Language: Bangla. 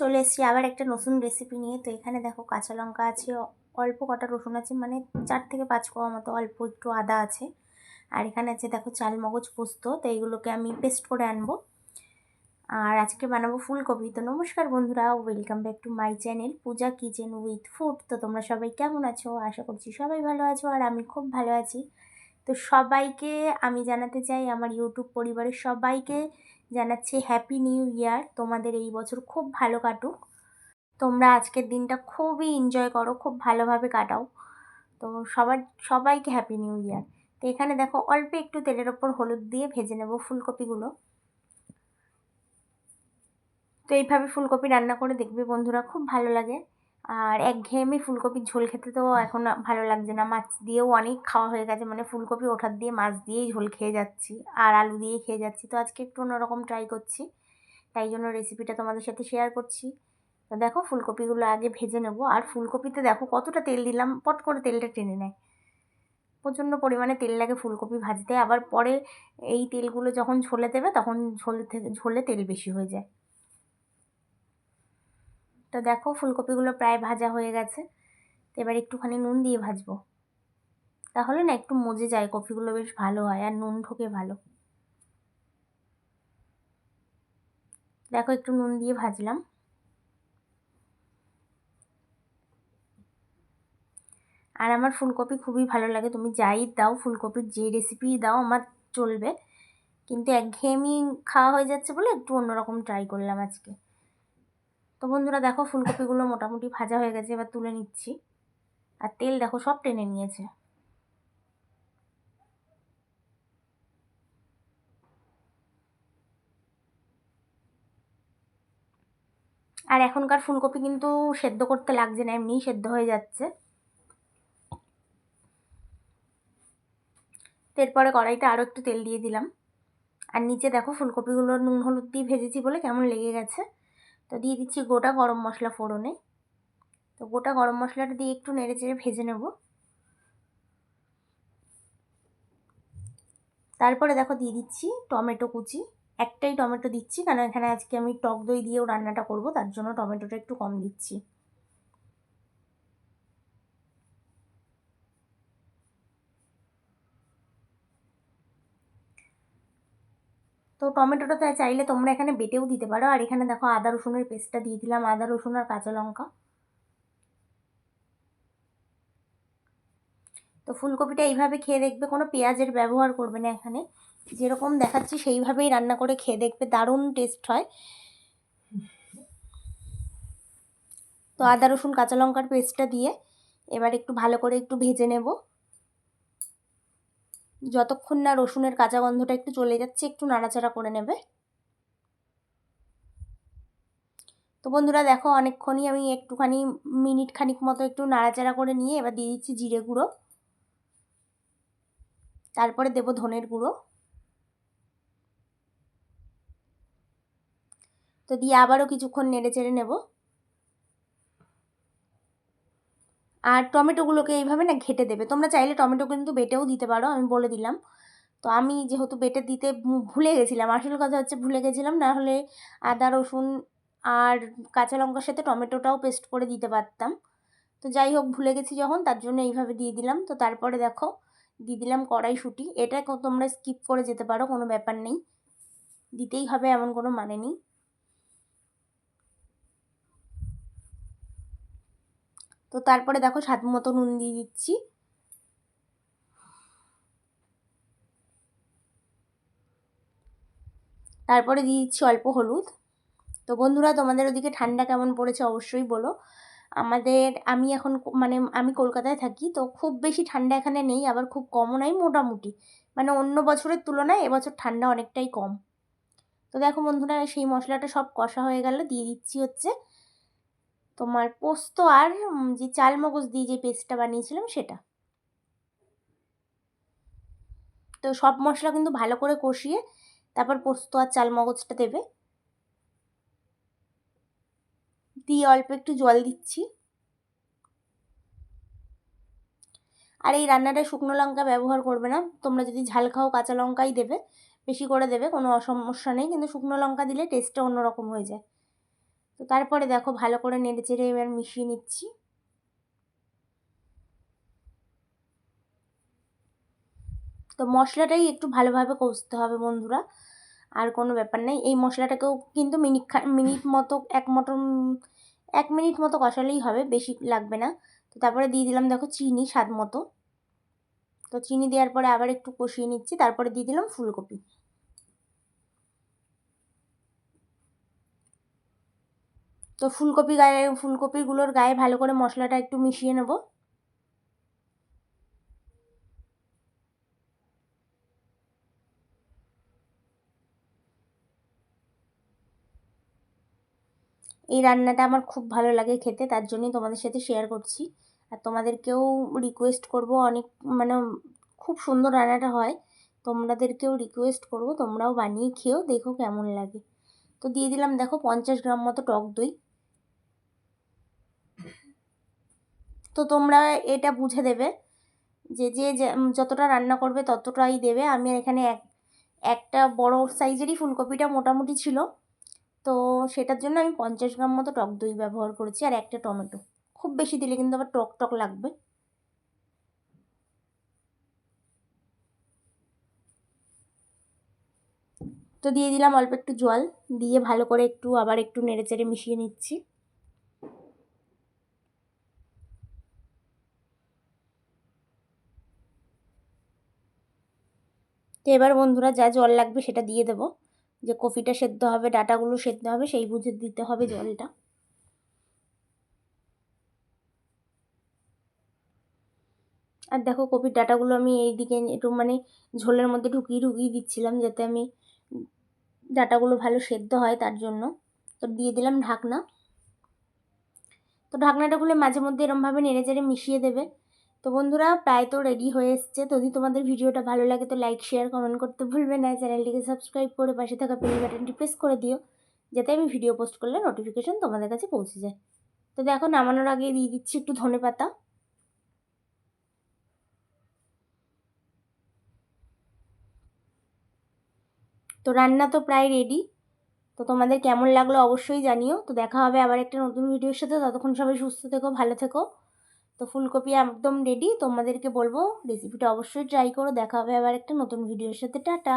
চলে এসেছি আবার একটা নতুন রেসিপি নিয়ে। তো এখানে দেখো কাঁচা লঙ্কা আছে, অল্প কটা রসুন আছে মানে চার থেকে পাঁচ কোয়া মতো অল্প একটু আদা আছে। আর এখানে আছে দেখো চাল মগজ পোস্ত, তো এইগুলোকে আমি পেস্ট করে আনব। আর আজকে বানাবো ফুলকপি। তো নমস্কার বন্ধুরা welcome back to my channel Puja kitchen with food তো তোমরা সবাই কেমন আছো? আশা করছি সবাই ভালো আছো আর আমি খুব ভালো আছি। তো সবাইকে আমি জানাতে চাই আমার ইউটিউব পরিবারের সবাইকে জানাচ্ছি হ্যাপি নিউ ইয়ার তোমাদের এই বছর খুব ভালো কাটুক। তোমরা আজকের দিনটা খুবই এনজয় করো, খুব ভালোভাবে কাটাও। তো সবার, সবাইকে হ্যাপি নিউ ইয়ার তো এখানে দেখো, অল্প একটু তেলের ওপর হলুদ দিয়ে ভেজে নেব ফুলকপিগুলো। তো এইভাবে ফুলকপি রান্না করে দেখবে বন্ধুরা, খুব ভালো লাগে। আর একঘেয়েমি ফুলকপির ঝোল খেতে তো এখন ভালো লাগছে না। মাছ দিয়েও অনেক খাওয়া হয়ে গেছে। মানে ফুলকপি ওঠার দিয়ে মাছ দিয়েই ঝোল খেয়ে যাচ্ছি। আর আলু দিয়েই খেয়ে যাচ্ছি। তো আজকে একটু অন্যরকম ট্রাই করছি। তাই জন্য রেসিপিটা তোমাদের সাথে শেয়ার করছি। তো দেখো ফুলকপিগুলো আগে ভেজে নেব। আর ফুলকপিতে দেখো কতটা তেল দিলাম। পট করে তেলটা টেনে নেয়। প্রচণ্ড পরিমাণে তেল লাগে ফুলকপি ভাজতে। আবার পরে এই তেলগুলো যখন ঝোলে দেবে তখন ঝোল থেকে ঝোলে তেল বেশি হয়ে যায়। তো দেখো ফুলকপিগুলো প্রায় ভাজা হয়ে গেছে। তো এবার একটুখানি নুন দিয়ে ভাজবো। তাহলে না একটু মজে যায়, কপিগুলো বেশ ভালো হয় আর নুন ঢোকে ভালো। দেখো একটু নুন দিয়ে ভাজলাম। আর আমার ফুলকপি খুবই ভালো লাগে, তুমি যাই দাও ফুলকপির যে রেসিপি দাও আমার চলবে। কিন্তু একঘেয়েমি খাওয়া হয়ে যাচ্ছে বলে একটু অন্যরকম ট্রাই করলাম আজকে। তো বন্ধুরা দেখো ফুলকপিগুলো মোটামুটি ভাজা হয়ে গেছে, এবার তুলে নিচ্ছি। আর তেল দেখো সব টেনে নিয়েছে। আর এখনকার ফুলকপি কিন্তু সেদ্ধ করতে লাগছে না, এমনিই সেদ্ধ হয়ে যাচ্ছে। এরপরে কড়াইতে আরও একটু তেল দিয়ে দিলাম। আর নিচে দেখো ফুলকপিগুলো নুন, হলুদ দিয়ে ভেজেছি বলে কেমন লেগে গেছে। তো দিয়ে দিচ্ছি গোটা গরম মশলা ফোড়নে। তো গোটা গরম মশলাটা দিয়ে একটু নেড়ে চেড়ে ভেজে নেব। তারপরে দেখো দিয়ে দিচ্ছি টমেটো কুচি। একটাই টমেটো দিচ্ছি, কারণ এখানে আজকে আমি টক দই দিয়েও রান্নাটা করব, তার জন্য টমেটোটা একটু কম দিচ্ছি। তো টমেটোটা তো চাইলে তোমরা এখানে বেটেও দিতে পারো। আর এখানে দেখো আদা রসুনের পেস্টটা দিয়ে দিলাম, আদা রসুন আর কাঁচা লঙ্কা। তো ফুলকপিটা এইভাবে খেয়ে দেখবে, কোনো পেঁয়াজের ব্যবহার করবে না এখানে। যেরকম দেখাচ্ছি সেইভাবেই রান্না করে খেয়ে দেখবে, দারুণ টেস্ট হয়। তো আদা রসুন, কাঁচা লঙ্কার পেস্টটা দিয়ে এবার একটু ভালো করে একটু ভেজে নেব। যতক্ষণ না রসুনের কাঁচা গন্ধটা একটু চলে যাচ্ছে, একটু নাড়াচাড়া করে নেবে। তো বন্ধুরা দেখো, অনেকক্ষণই আমি একটুখানি, মিনিট খানিক মতো একটু নাড়াচাড়া করে নিয়ে এবার দিয়ে দিচ্ছি জিরে গুঁড়ো। তারপরে দেব ধনের গুঁড়ো। তো দিয়ে আবারও কিছুক্ষণ নেড়ে চেড়ে নেব। আর টমেটোগুলোকে এইভাবে না ঘেটে দেবে। তোমরা চাইলে টমেটো কিন্তু বেটেও দিতে পারো, আমি বলে দিলাম। তো আমি যেহেতু বেটে দিতে ভুলে গেছিলাম, আসল কথা হচ্ছে ভুলে গেছিলাম, না হলে আদা, রসুন আর কাঁচা লঙ্কার সাথে টমেটোটাও পেস্ট করে দিতে পারতাম। তো যাই হোক, ভুলে গেছি যখন, তার জন্য এইভাবে দিয়ে দিলাম। তো তারপরে দেখো, দিয়ে দিলাম কড়াইশুঁটি। এটা তোমরা স্কিপ করে যেতে পারো, কোনো ব্যাপার নেই। দিতেই হবে, এমন কোনো মানে নেই। তো তারপরে দেখো স্বাদ মতো নুন দিয়ে দিচ্ছি। তারপরে দিয়ে দিচ্ছি অল্প হলুদ। তো বন্ধুরা, তোমাদের ওদিকে ঠান্ডা কেমন পড়েছে অবশ্যই বলো। আমাদের, আমি এখন মানে আমি কলকাতায় থাকি, তো খুব বেশি ঠান্ডা এখানে নেই, আবার খুব কমও নাই মোটামুটি। মানে অন্য বছরের তুলনায় এবছর ঠান্ডা অনেকটাই কম। তো দেখো বন্ধুরা, সেই মশলাটা সব কষা হয়ে গেল, দিয়ে দিচ্ছি হচ্ছে তোমার পোস্ত আর যে চাল মগজ দিয়ে যে পেস্টটা বানিয়েছিলাম সেটা। তো সব মশলা কিন্তু ভালো করে কষিয়ে তারপর পোস্ত আর চাল মগজটা দেবে। দিয়ে অল্প একটু জল দিচ্ছি। আর এই রান্নাটা শুকনো লঙ্কা ব্যবহার করবে না। তোমরা যদি ঝাল খাও কাঁচা লঙ্কাই দেবে, বেশি করে দেবে, কোনো অসমস্যা নেই। কিন্তু শুকনো লঙ্কা দিলে টেস্টটা অন্যরকম হয়ে যায়। তো তারপরে দেখো ভালো করে নেড়ে চেড়ে এবার মিশিয়ে নিচ্ছি। তো মশলাটাই একটু ভালোভাবে কষতে হবে বন্ধুরা, আর কোনো ব্যাপার নেই। এই মশলাটাকেও কিন্তু মিনিট মিনিট মতো, এক মটন এক মিনিট মতো কষালেই হবে, বেশি লাগবে না। তো তারপরে দিয়ে দিলাম দেখো চিনি স্বাদ মতো। তো চিনি দেওয়ার পরে আবার একটু কষিয়ে নিচ্ছি, তারপরে দিয়ে দিলাম ফুলকপি। তো ফুলকপি গায়ে, ফুলকপিগুলোর গায়ে ভালো করে মশলাটা একটু মিশিয়ে নেব। এই রান্নাটা আমার খুব ভালো লাগে খেতে, তার জন্যই তোমাদের সাথে শেয়ার করছি। আর তোমাদেরকেও রিকোয়েস্ট করব অনেক মানে খুব সুন্দর রান্নাটা হয়। তোমাদেরকেও রিকোয়েস্ট করব, তোমরাও বানিয়ে খেয়েও দেখো কেমন লাগে। তো দিয়ে দিলাম, দেখো পঞ্চাশ গ্রাম মতো টক দই। তো তোমরা এটা বুঝে দেবে যে যে যতটা রান্না করবে ততটাই দেবে। আমি এখানে এক, একটা বড় সাইজেরই ফুলকপিটা মোটামুটি ছিল। তো সেটার জন্য আমি পঞ্চাশ গ্রাম মতো টক দই ব্যবহার করেছি আর একটা টমেটো। খুব বেশি দিলে কিন্তু আবার টক টক লাগবে। তো দিয়ে দিলাম অল্প একটু জল। দিয়ে ভালো করে একটু আবার একটু নেড়ে চেড়ে মিশিয়ে নিচ্ছি। তো এবার বন্ধুরা যা জল লাগবে সেটা দিয়ে দেবো। যে কফিটা সেদ্ধ হবে, ডাটাগুলো সেদ্ধ হবে, সেই বুঝে দিতে হবে জলটা। আর দেখো কপির ডাটাগুলো আমি এই দিকে একটু মানে ঝোলের মধ্যে ঢুকিয়ে ঢুকিয়ে দিচ্ছিলাম যাতে আমি ডাটাগুলো ভালো সেদ্ধ হয় তার জন্য। তো দিয়ে দিলাম ঢাকনা। তো ঢাকনাটা খুলে মাঝে মধ্যে এরমভাবে নেড়ে চেড়ে মিশিয়ে দেবে। তো বন্ধুরা, প্রায় তো রেডি হয়ে এসছে। যদি তোমাদের ভিডিওটা ভালো লাগে, তো লাইক শেয়ার কমেন্ট করতে ভুলবে না। চ্যানেলটিকে সাবস্ক্রাইব করে পাশে থাকা বেল বাটনটি প্রেস করে দিও, যাতে আমি ভিডিও পোস্ট করলে নোটিফিকেশন তোমাদের কাছে পৌঁছে যায়। তো দেখো, নামানোর আগে দিয়ে দিচ্ছি একটু ধনে পাতা। তো রান্না তো প্রায় রেডি তো তোমাদের কেমন লাগল অবশ্যই জানিও। তো দেখা হবে আবার একটা নতুন ভিডিওর সাথে। ততক্ষণ সবাই সুস্থ থেকো, ভালো থেকো। তো ফুলকপি একদম রেডি তোমাদেরকে বলব রেসিপিটা অবশ্যই ট্রাই করো। দেখা হবে আবার একটা নতুন ভিডিওর সাথে। টাটা!